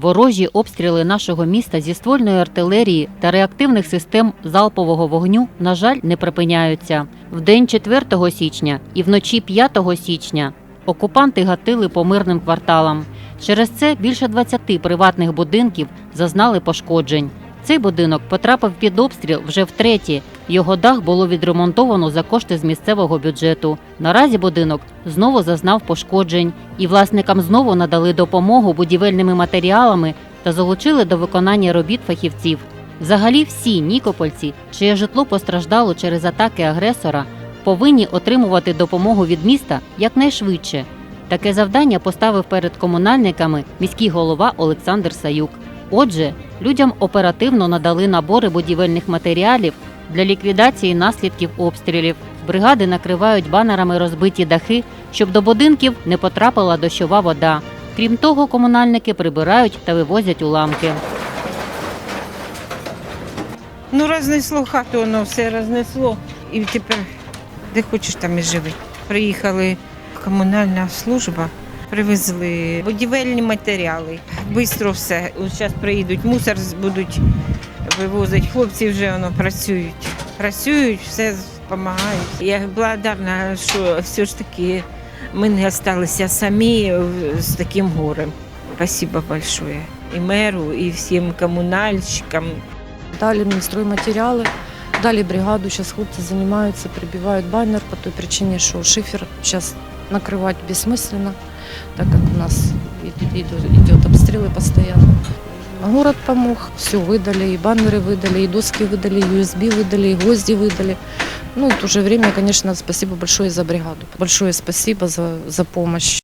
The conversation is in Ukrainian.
Ворожі обстріли нашого міста зі ствольної артилерії та реактивних систем залпового вогню, на жаль, не припиняються. В день 4 січня і вночі 5 січня окупанти гатили по мирним кварталам. Через це більше 20 приватних будинків зазнали пошкоджень. Цей будинок потрапив під обстріл вже втретє. Його дах було відремонтовано за кошти з місцевого бюджету. Наразі будинок знову зазнав пошкоджень, і власникам знову надали допомогу будівельними матеріалами та залучили до виконання робіт фахівців. Взагалі, всі нікопольці, чиє житло постраждало через атаки агресора, повинні отримувати допомогу від міста якнайшвидше. Таке завдання поставив перед комунальниками міський голова Олександр Саюк. Отже, людям оперативно надали набори будівельних матеріалів для ліквідації наслідків обстрілів. Бригади накривають банерами розбиті дахи, щоб до будинків не потрапила дощова вода. Крім того, комунальники прибирають та вивозять уламки. Ну, рознесло хату, воно все рознесло. І тепер де хочеш, там і живи. Приїхали комунальна служба, привезли будівельні матеріали. Бистро все. От зараз приїдуть, мусор будуть вивозити. Хлопці вже воно працюють. Працюють, все допомагають. Я благодарна, що все ж таки ми не залишилися самі з таким горем. Спасибо большое. І меру, і всім комунальщикам. Дали мне стройматериалы, дали бригаду, сейчас хлопцы занимаются, прибивают баннер по той причине, что шифер сейчас накрывать бессмысленно, так как у нас идет, идет обстрелы постоянно. Город помог, все выдали, и баннеры выдали, и доски выдали, и USB выдали, и гвозди выдали. Ну и в то же время, конечно, спасибо большое за бригаду. Большое спасибо за, за помощь.